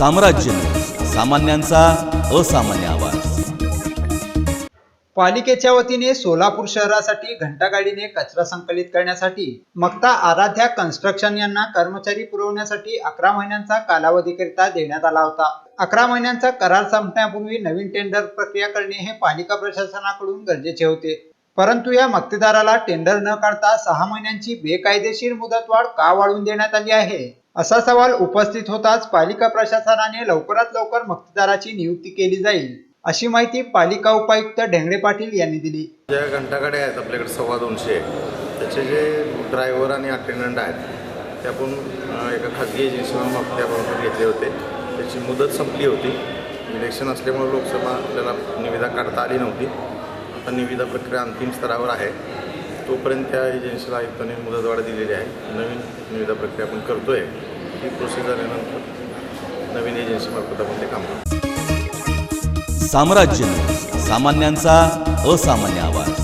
साम्राज्य. सामान्यांचा असामान्य आवाज. पालिकेच्या वतीने सोलापूर शहरासाठी घंटागाडीने कचरा संकलित करण्यासाठी मक्ता आराध्या कन्स्ट्रक्शन यांना कर्मचारी पुरवण्यासाठी अकरा महिन्यांचा कालावधीकरिता देण्यात आला होता. अकरा महिन्यांचा करार संपण्यापूर्वी नवीन टेंडर प्रक्रिया करणे हे पालिका प्रशासनाकडून गरजेचे होते. परंतु या मक्तेदाराला टेंडर न काढता सहा महिन्यांची बेकायदेशीर मुदतवाढ का वाढवून देण्यात आली आहे? असा सवाल उपस्थित होताच पालिका प्रशासनाने लवकरात लवकर मक्तेदाराची नियुक्ती केली जाईल अशी माहिती पालिका उपायुक्त ढेंगडे पाटील यांनी दिली. ज्या घंटाकडे आहेत आपल्याकडे सव्वा दोनशे त्याचे जे ड्रायव्हर आणि अटेंडंट आहेत ते आपण एका खाजगी एजन्सीवरून मक्त्यापर्यंत घेतले होते. त्याची मुदत संपली होती. इलेक्शन असल्यामुळे लोकसभा आपल्याला निविदा काढता आली नव्हती. आता निविदा प्रक्रिया अंतिम स्तरावर आहे. तोपर्यंत त्या एजन्सीला आयुक्तांनी मुदतवाढ दिलेली आहे. नवीन निविदा प्रक्रिया आपण करतो आहे ती प्रोसेस झाल्यानंतर नवीन एजन्सीमार्फत आपण ते काम करतो. साम्राज्य सामान्यांचा असामान्य आवाज.